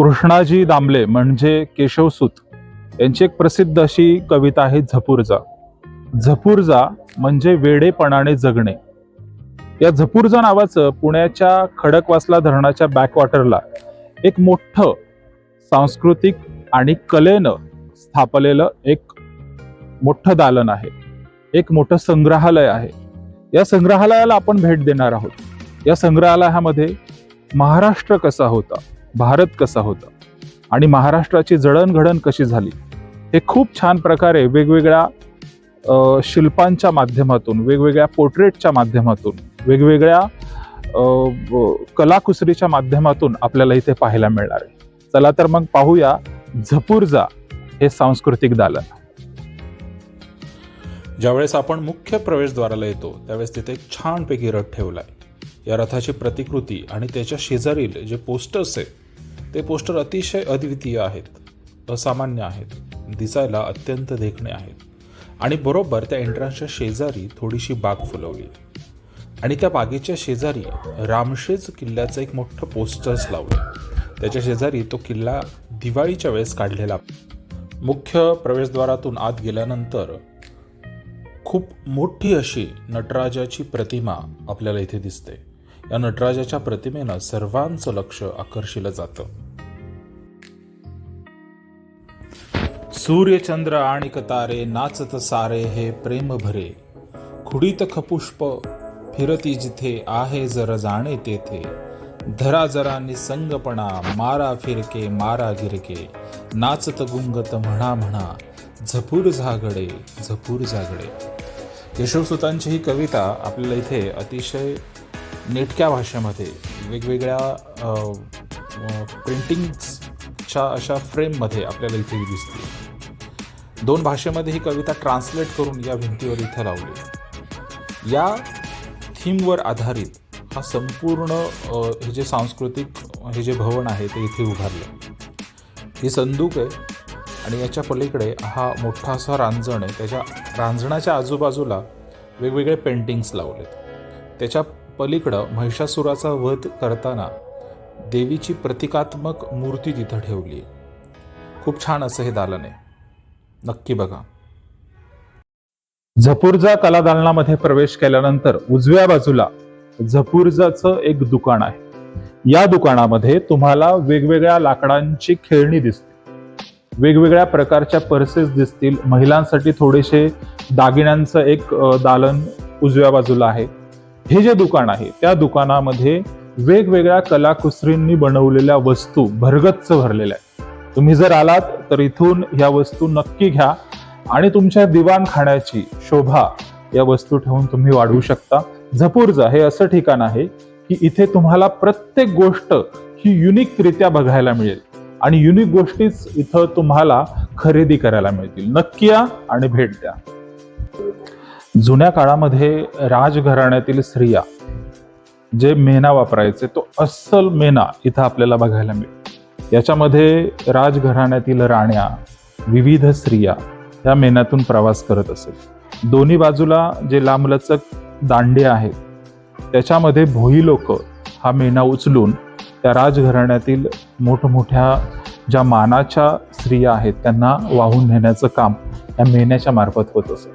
कृष्णाजी दामले म्हणजे केशवसूत यांची एक प्रसिद्ध अशी कविता आहे झपूरजा. झपूरजा म्हणजे वेडेपणाने जगणे. या झपूरजा नावाचं पुण्याच्या खडकवासला धरणाच्या बॅकवॉटरला एक मोठं सांस्कृतिक आणि कलेनं स्थापलेलं एक मोठं दालन आहे. एक मोठं संग्रहालय आहे. या संग्रहालयाला आपण भेट देणार आहोत. या संग्रहालयामध्ये महाराष्ट्र कसा होता? भारत कसा होता? आणि महाराष्ट्राची जडणघडण कशी झाली? हे खूप छान प्रकारे वेगवेगळ्या शिल्पांच्या माध्यमातून वेगवेगळ्या पोर्ट्रेटच्या माध्यमातून वेगवेगळ्या कलाकुसरीच्या माध्यमातून आपल्याला इथे पाहायला मिळणार आहे. चला तर मग पाहूया झपूर्जा हे सांस्कृतिक दालन. ज्यावेळेस आपण मुख्य प्रवेशद्वाराला येतो त्यावेळेस तिथे एक छानपैकी रथ ठेवला आहे. या रथाची प्रतिकृती आणि त्याच्या शेजारील जे पोस्टर्स आहेत ते पोस्टर अतिशय अद्वितीय आहेत असामान्य आहेत दिसायला अत्यंत देखणे आहेत. आणि बरोबर त्या एंट्रन्सच्या शेजारी थोडीशी बाग फुलवली. आणि त्या बागेच्या शेजारी रामशेज किल्ल्याचं एक मोठं पोस्टर्स लावलं. त्याच्या शेजारी तो किल्ला दिवाळीच्या वेळेस काढलेला. मुख्य प्रवेशद्वारातून आत गेल्यानंतर खूप मोठी अशी नटराजाची प्रतिमा आपल्याला इथे दिसते. या नटराजाच्या प्रतिमेनं सर्वांचं लक्ष आकर्षिलं जातं. सूर्यचंद्र आणि कतारे नाचत सारे हे प्रेम भरे. खुडीत खपुष्प फिरती जिथे आहे जर जाणे तेथे. धरा जरा निसंगपणा मारा फिरके मारा गिरके. नाचत गुंगत म्हणा म्हणा झपूर झागडे झपूर झागडे. केशवसुतांची ही कविता आपल्याला इथे अतिशय नेटक्या भाषेमध्ये वेगवेगळ्या प्रिंटिंगच्या अशा फ्रेममध्ये आपल्याला इथे दिसते. दोन भाषेमध्ये ही कविता ट्रान्सलेट करून या भिंतीवर इथे लावली. या थीमवर आधारित हा संपूर्ण हे जे सांस्कृतिक हे जे भवन आहे ते इथे उभारलं. ही संदूक आहे आणि याच्या पलीकडे हा मोठा असा रांजण आहे. त्याच्या रांजणाच्या आजूबाजूला वेगवेगळे पेंटिंग्स लावलेत. त्याच्या पलीकडं महिषासुराचा वध करताना देवीची प्रतिकात्मक मूर्ती तिथं ठेवली. खूप छान असं हे दालन आहे. नक्की बघा. झपूर्जा कला दालनामध्ये प्रवेश केल्यानंतर उजव्या बाजूला झपूर्जाचं एक दुकान आहे. या दुकानामध्ये तुम्हाला वेगवेगळ्या लाकडांची खेळणी दिसते वेगवेगळ्या प्रकारच्या पर्सेस दिसतील. महिलांसाठी थोडेसे दागिन्यांचं एक दालन उजव्या बाजूला आहे. हे जे दुकान आहे त्या दुकानामध्ये वेगवेगळ्या कलाकुसरींनी बनवलेल्या वस्तू भरगच्च भरलेल्या आहेत. तुम्ही जर आलात तर इथून ह्या वस्तू नक्की घ्या आणि तुमच्या दिवाणखाण्याची शोभा या वस्तू ठेवून तुम्ही वाढवू शकता. झपूर्जा हे असं ठिकाण आहे की इथे तुम्हाला प्रत्येक गोष्ट ही युनिकरित्या बघायला मिळेल आणि युनिक गोष्टीच इथं तुम्हाला खरेदी करायला मिळतील. नक्की या आणि भेट द्या. जुन्या काळामध्ये राजघराण्यातील स्त्रिया जे मेना वापरायचे तो अस्सल मेना इथं आपल्याला बघायला मिळेल. याच्यामध्ये राजघराण्यातील राण्या विविध स्त्रिया या मेनातून प्रवास करत असेल. दोन्ही बाजूला जे लांबलचक दांडे आहेत त्याच्यामध्ये भोई लोक हा मेना उचलून त्या राजघराण्यातील मोठमोठ्या ज्या मानाच्या स्त्रिया आहेत त्यांना वाहून नेण्याचं काम या मेन्याच्या मार्फत होत असेल.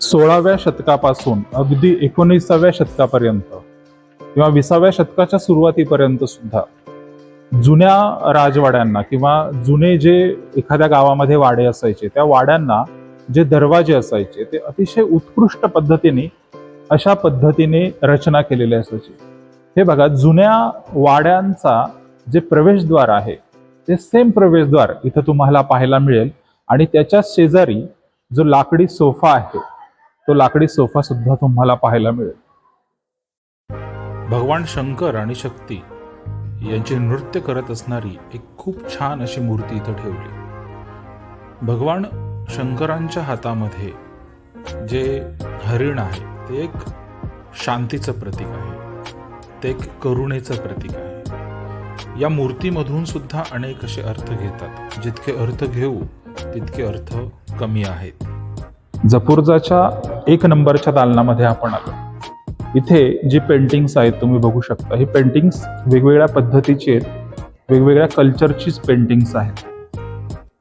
सोळाव्या शतकापासून अगदी एकोणीसाव्या शतकापर्यंत किंवा विसाव्या शतकाच्या सुरुवातीपर्यंत सुद्धा जुन्या राजवाड्यांना किंवा जुने जे एखाद्या गावामध्ये वाडे असायचे त्या वाड्यांना जे दरवाजे असायचे ते अतिशय उत्कृष्ट पद्धतीने अशा पद्धतीने रचना केलेली असायची. हे बघा जुन्या वाड्यांचा जे प्रवेशद्वार आहे ते सेम प्रवेशद्वार इथं तुम्हाला पाहायला मिळेल. आणि त्याच्या शेजारी जो लाकडी सोफा आहे तो लाकडी सोफा सुद्धा तुम्हाला पाहायला मिळेल. भगवान शंकर आणि शक्ती यांचे नृत्य करत असणारी एक खूप छान अशी मूर्ती इथं ठेवली. भगवान शंकरांच्या हातामध्ये जे हरिण आहे ते एक शांतीचं प्रतीक आहे. ते एक करुणेचं प्रतीक आहे. या मूर्तीमधून सुद्धा अनेक असे अर्थ घेतात. जितके अर्थ घेऊ तितके अर्थ कमी आहेत. जपुर्जाच्या एक नंबरच्या दालनामध्ये आपण आलो. इथे जी पेंटिंग्स आहेत तुम्ही बघू शकता. ही पेंटिंग्स वेगवेगळ्या पद्धतीची आहेत. वेगवेगळ्या कल्चरचीच पेंटिंग्स आहेत.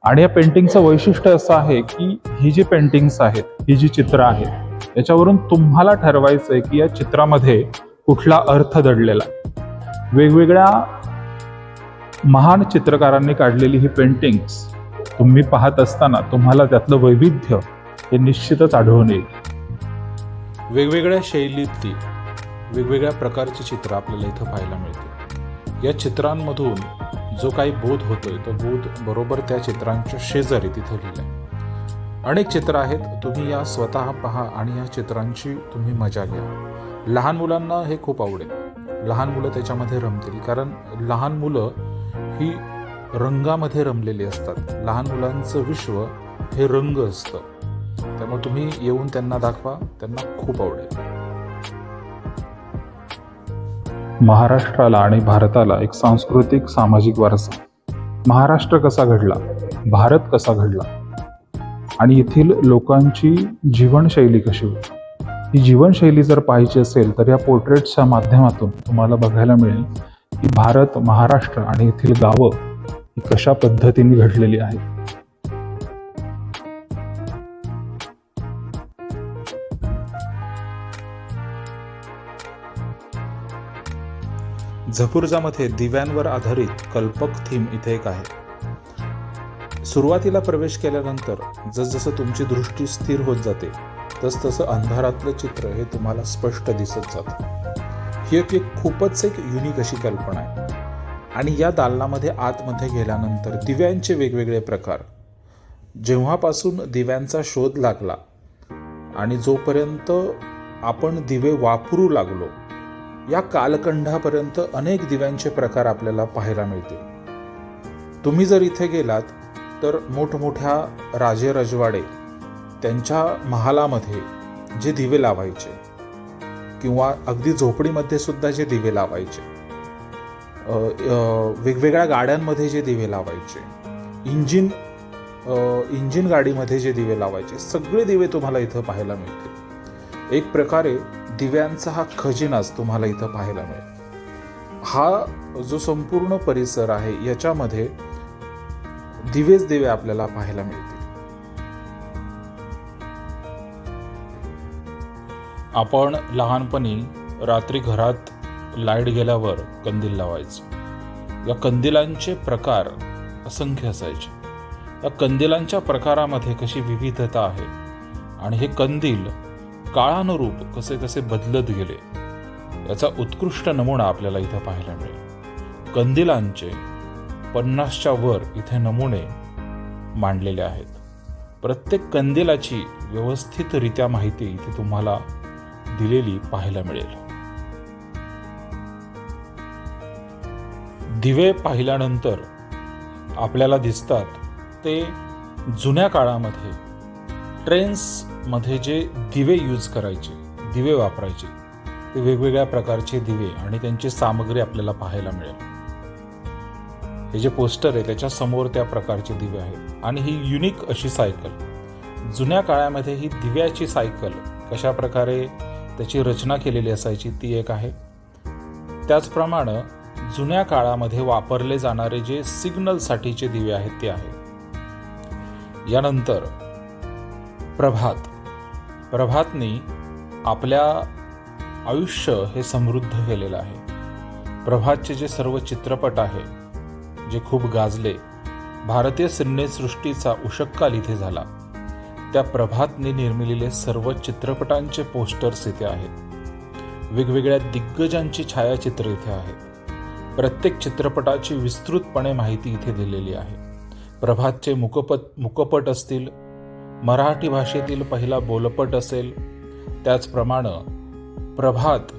आणि या पेंटिंगचं वैशिष्ट्य असं आहे की ही जी पेंटिंग्स आहेत ही जी चित्र आहेत याच्यावरून तुम्हाला ठरवायचं आहे की या चित्रामध्ये कुठला अर्थ दडलेला. वेगवेगळ्या महान चित्रकारांनी काढलेली ही पेंटिंग्स तुम्ही पाहत असताना तुम्हाला त्यातलं वैविध्य हे निश्चितच आढळून येईल. वेगवेगळ्या शैलीतली वेगवेगळ्या प्रकारची चित्र आपल्याला इथं पाहायला मिळते. या चित्रांमधून जो काही बोध होतोय तो बोध बरोबर त्या चित्रांच्या शेजारी तिथे लिहिलाय. अनेक चित्र आहेत तुम्ही या स्वतः पहा आणि या चित्रांची तुम्ही मजा घ्या. लहान मुलांना हे खूप आवडेल. लहान मुलं त्याच्यामध्ये रमतील. कारण लहान मुलं ही रंगामध्ये रमलेली असतात. लहान मुलांचं विश्व हे रंग असतं. त्यामुळे तुम्ही येऊन त्यांना दाखवा. त्यांना खूप आवडेल. महाराष्ट्राला आणि भारताला एक सांस्कृतिक सामाजिक वारसा. महाराष्ट्र कसा घडला? भारत कसा घडला? आणि येथील लोकांची जीवनशैली कशी होती? ही जीवनशैली जर पाहायची असेल तर या पोर्ट्रेट्सच्या माध्यमातून तुम्हाला बघायला मिळेल की भारत महाराष्ट्र आणि येथील गावं ही कशा पद्धतीने घडलेली आहेत. झपुर्जामध्ये दिव्यांवर आधारित कल्पक थीम इथे एक आहे. सुरुवातीला प्रवेश केल्यानंतर जसजसं तुमची दृष्टी स्थिर होत जाते तसतसं अंधारातलं चित्र हे तुम्हाला स्पष्ट दिसत जातं. ही एक एक खूपच एक युनिक अशी कल्पना आहे. आणि या दालनामध्ये आतमध्ये गेल्यानंतर दिव्यांचे वेगवेगळे प्रकार. जेव्हापासून दिव्यांचा शोध लागला आणि जोपर्यंत आपण दिवे वापरू लागलो या कालखंडापर्यंत अनेक दिव्यांचे प्रकार आपल्याला पाहायला मिळतील. तुम्ही जर इथे गेलात तर मोठमोठ्या राजे रजवाडे त्यांच्या महालामध्ये जे दिवे लावायचे किंवा अगदी झोपडीमध्ये सुद्धा जे दिवे लावायचे वेगवेगळ्या गाड्यांमध्ये जे दिवे लावायचे इंजिन इंजिन गाडीमध्ये जे दिवे लावायचे सगळे दिवे तुम्हाला इथं पाहायला मिळतील. एक प्रकारे दिव्यांचा हा खजिनाच तुम्हाला इथं पाहायला मिळेल. हा जो संपूर्ण परिसर आहे याच्यामध्ये दिवेच दिवे आपल्याला पाहायला मिळतील. आपण लहानपणी रात्री घरात लाइट गेल्यावर कंदील लावायचो. या कंदिलांचे प्रकार असंख्य असायचे. या कंदिलांच्या प्रकारामध्ये कशी विविधता आहे आणि हे कंदील काळानुरूप कसे कसे बदलत गेले याचा उत्कृष्ट नमुना आपल्याला इथं पाहायला मिळेल. कंदिलांचे पन्नासच्या वर इथे नमुने मांडलेले आहेत. प्रत्येक कंदिलाची व्यवस्थितरित्या माहिती इथे तुम्हाला दिलेली पाहायला मिळेल. दिवे पाहिल्यानंतर आपल्याला दिसतात ते जुन्या काळामध्ये ट्रेन्समध्ये जे दिवे यूज करायचे दिवे वापरायचे ते वेगवेगळ्या प्रकारचे दिवे आणि त्यांची सामग्री आपल्याला पाहायला मिळेल. हे जे पोस्टर आहे त्याच्यासमोर त्या प्रकारचे दिवे आहेत. आणि ही युनिक अशी सायकल जुन्या काळामध्ये ही दिव्याची सायकल कशा प्रकारे त्याची रचना केलेली असायची ती एक आहे. त्याचप्रमाणे जुन्या काळामध्ये वापरले जाणारे जे सिग्नलसाठीचे दिवे आहेत ते आहे. यानंतर प्रभात. प्रभातनी आपल्या आयुष्य हे समृद्ध केलेलं आहे. प्रभातचे जे सर्व चित्रपट आहे जे खूप गाजले भारतीय सिनेसृष्टीचा उषक्काल इथे झाला. त्या प्रभातने निर्मिलेले सर्व चित्रपटांचे पोस्टर्स इथे आहेत. वेगवेगळ्या दिग्गजांची छायाचित्र इथे आहेत प्रत्येक चित्रपटाची विस्तृतपणे माहिती इथे दिलेली आहे. प्रभातचे मुकपट मुकपट असतील मराठी भाषेतील पहिला बोलपट असेल त्याचप्रमाणे प्रभात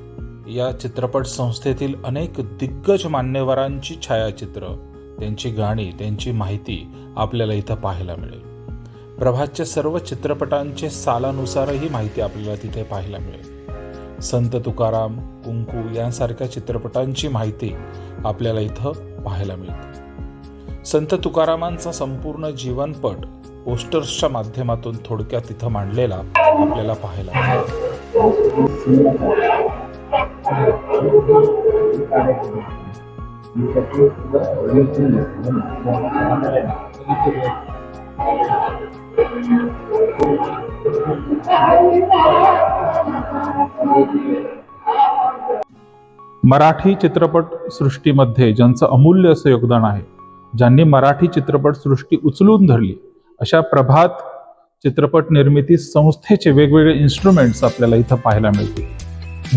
या चित्रपट संस्थेतील अनेक दिग्गज मान्यवरांची छायाचित्र त्यांची गाणी त्यांची माहिती आपल्याला इथं पाहायला मिळेल. प्रभातच्या सर्व चित्रपटांचे सालानुसारही माहिती आपल्याला तिथे पाहायला मिळेल. संत तुकाराम कुंकू यांसारख्या चित्रपटांची माहिती आपल्याला इथं पाहायला मिळते. संत तुकारामांचा संपूर्ण जीवनपट पोस्टर्सच्या माध्यमातून थोडक्यात तिथं मांडलेला आपल्याला पाहायला मिळतो मराठी चित्रपट सृष्टीमध्ये ज्यांचं अमूल्य असं योगदान आहे ज्यांनी मराठी चित्रपट सृष्टी उचलून धरली अशा प्रभात चित्रपट निर्मिती संस्थेचे वेगवेगळे इन्स्ट्रुमेंट्स आपल्याला इथं पाहायला मिळतील.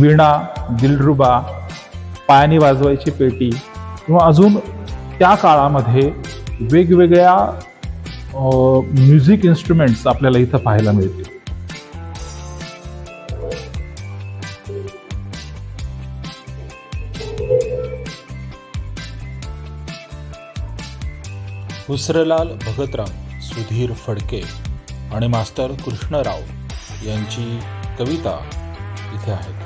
वीणा दिलरुबा पायानी वाजवायची पेटी किंवा अजून त्या काळामध्ये वेगवेगळ्या म्युझिक इन्स्ट्रुमेंट्स आपल्याला इथं पाहायला मिळतील. हुसरलाल भगतराम सुधीर फडके आणि मास्टर कृष्णराव यांची कविता इथे आहेत.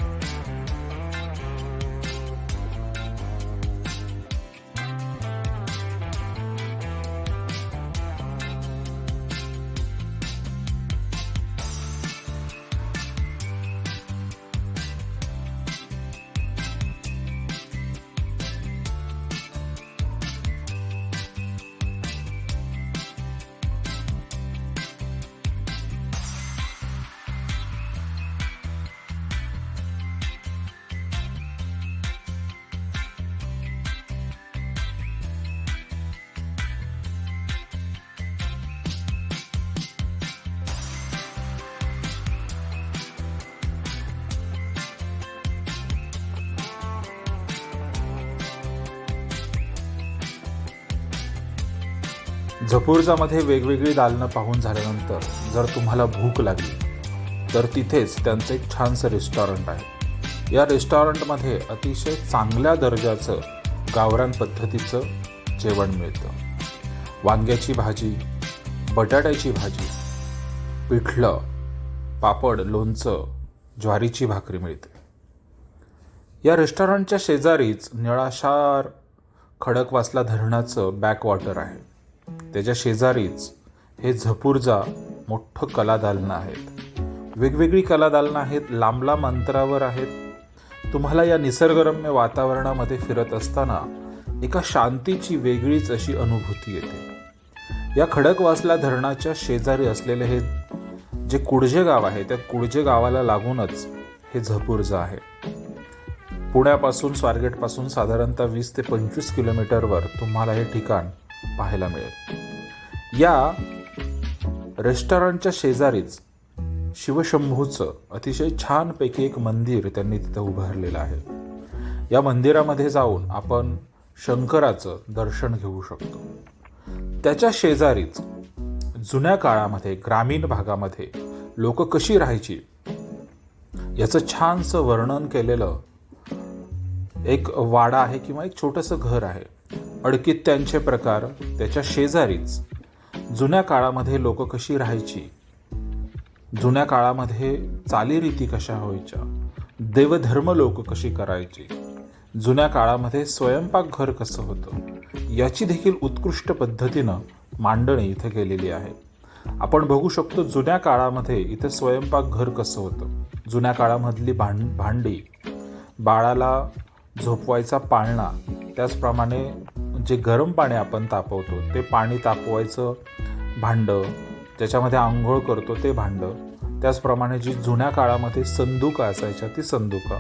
झपूर्जामध्ये वेगवेगळी दालनं पाहून झाल्यानंतर जर तुम्हाला भूक लागली तर तिथेच त्यांचं एक छानसं रेस्टॉरंट आहे. या रेस्टॉरंटमध्ये अतिशय चांगल्या दर्जाचं गावरान पद्धतीचं जेवण मिळतं. वांग्याची भाजी बटाट्याची भाजी पिठलं पापड लोणचं ज्वारीची भाकरी मिळते. या रेस्टॉरंटच्या शेजारीच निळाशार खडकवासला धरणाचं बॅकवॉटर आहे. त्याच्या शेजारीच हे झपूरजा मोठं कलादालनं आहेत. वेगवेगळी कलादालनं आहेत लांब लांब अंतरावर आहेत. तुम्हाला या निसर्गरम्य वातावरणामध्ये फिरत असताना एका शांतीची वेगळीच अशी अनुभूती येते. या खडकवासला धरणाच्या शेजारी असलेले हे जे कुडजे गाव आहे त्या कुडजे गावाला लागूनच हे झपूरजा आहे. पुण्यापासून स्वारगेटपासून साधारणतः वीस ते पंचवीस किलोमीटरवर तुम्हाला हे ठिकाण पाहायला मिळेल. या रेस्टॉरंटच्या शेजारीच शिवशंभूचं अतिशय छानपैकी एक मंदिर त्यांनी तिथं उभारलेलं आहे. या मंदिरामध्ये जाऊन आपण शंकराचं दर्शन घेऊ शकतो. त्याच्या शेजारीच जुन्या काळामध्ये ग्रामीण भागामध्ये लोक कशी राहायची याचं छानसं वर्णन केलेलं एक वाडा आहे किंवा एक छोटंसं घर आहे. अडकित्यांचे प्रकार त्याच्या शेजारीच. जुन्या काळामध्ये लोक कशी राहायची? जुन्या काळामध्ये चालीरीती कशा व्हायच्या? देवधर्म लोक कशी करायची? जुन्या काळामध्ये स्वयंपाकघर कसं होतं? याची देखील उत्कृष्ट पद्धतीनं मांडणी इथं केलेली आहे. आपण बघू शकतो जुन्या काळामध्ये इथं स्वयंपाकघर कसं होतं? जुन्या काळामधली भांड भांडी. बाळाला झोपवायचा पाळणा. त्याचप्रमाणे जे गरम पाणी आपण तापवतो ते पाणी तापवायचं भांडं ज्याच्यामध्ये आंघोळ करतो ते भांडं त्याचप्रमाणे जी जुन्या काळामध्ये संदुका असायच्या ती संदुका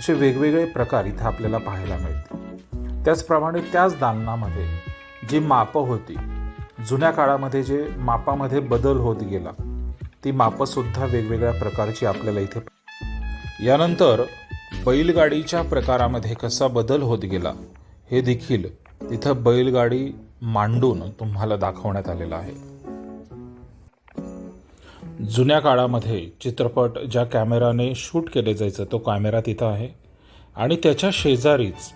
असे वेगवेगळे प्रकार इथे आपल्याला पाहायला मिळतील त्याचप्रमाणे त्याच दालनामध्ये जी मापं होती जुन्या काळामध्ये जे मापामध्ये बदल होत गेला ती मापंसुद्धा वेगवेगळ्या प्रकारची आपल्याला इथे यानंतर बैलगाडीच्या प्रकारामध्ये कसा बदल होत गेला हे देखील तिथं बैलगाडी मांडून तुम्हाला दाखवण्यात आलेलं आहे. जुन्या काळामध्ये चित्रपट ज्या कॅमेराने शूट केले जायचं तो कॅमेरा तिथं आहे. आणि त्याच्या शेजारीच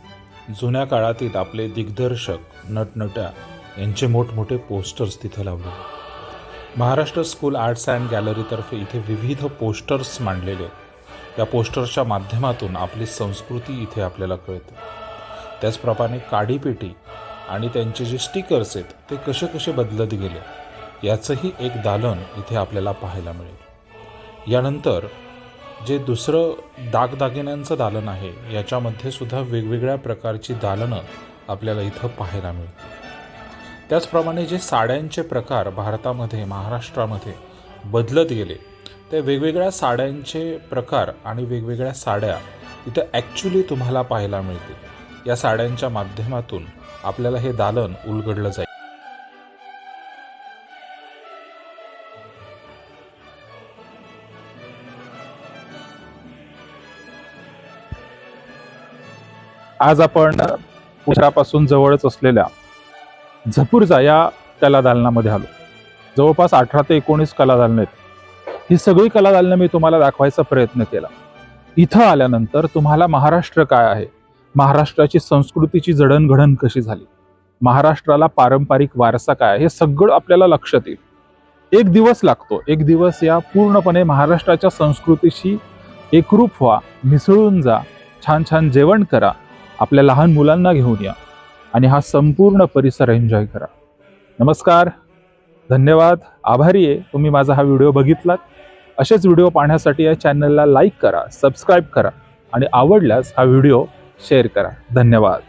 जुन्या काळातील आपले दिग्दर्शक नटनट्या यांचे मोठमोठे पोस्टर्स तिथं लावले. महाराष्ट्र स्कूल आर्ट्स अँड गॅलरीतर्फे इथे विविध पोस्टर्स मांडलेले आहेत. या पोस्टरच्या माध्यमातून आपली संस्कृती इथे आपल्याला कळते. त्याचप्रमाणे काडीपेटी आणि त्यांचे जे स्टिकर्स आहेत ते कसे कसे बदलत गेले याचंही एक दालन इथे आपल्याला पाहायला मिळेल. यानंतर जे दुसरं दागदागिन्यांचं दालन आहे याच्यामध्ये सुद्धा वेगवेगळ्या प्रकारची दालनं आपल्याला इथं पाहायला मिळतील. त्याचप्रमाणे जे साड्यांचे प्रकार भारतामध्ये महाराष्ट्रामध्ये बदलत गेले ते वेगवेगळ्या साड्यांचे प्रकार आणि वेगवेगळ्या साड्या इथं ॲक्च्युली तुम्हाला पाहायला मिळतील. या साड्यांच्या माध्यमातून आपल्याला हे दालन उलगडलं जाईल. आज आपण पुण्यापासून जवळच असलेल्या झपूरजा या कला दालनामध्ये आलो. जवळपास अठरा ते एकोणीस कला दालनं आहेत. ही सगळी कला दालनं मी तुम्हाला दाखवायचा प्रयत्न केला. इथं आल्यानंतर तुम्हाला महाराष्ट्र काय आहे? महाराष्ट्राची संस्कृतीची जडणघडण कशी झाली? महाराष्ट्राला पारंपरिक वारसा काय आहे? हे सगळं आपल्याला लक्षात येईल. एक दिवस लागतो. एक दिवस या पूर्णपणे महाराष्ट्राच्या संस्कृतीशी एकरूप व्हा मिसळून जा छान छान जेवण करा आपल्या लहान मुलांना घेऊन या आणि हा संपूर्ण परिसर एन्जॉय करा. नमस्कार. धन्यवाद. आभारी आहे. तुम्ही माझा हा व्हिडिओ बघितलात. असेच व्हिडिओ पाहण्यासाठी या चॅनलला लाईक करा सबस्क्राईब करा आणि आवडल्यास हा व्हिडिओ शेअर करा. धन्यवाद.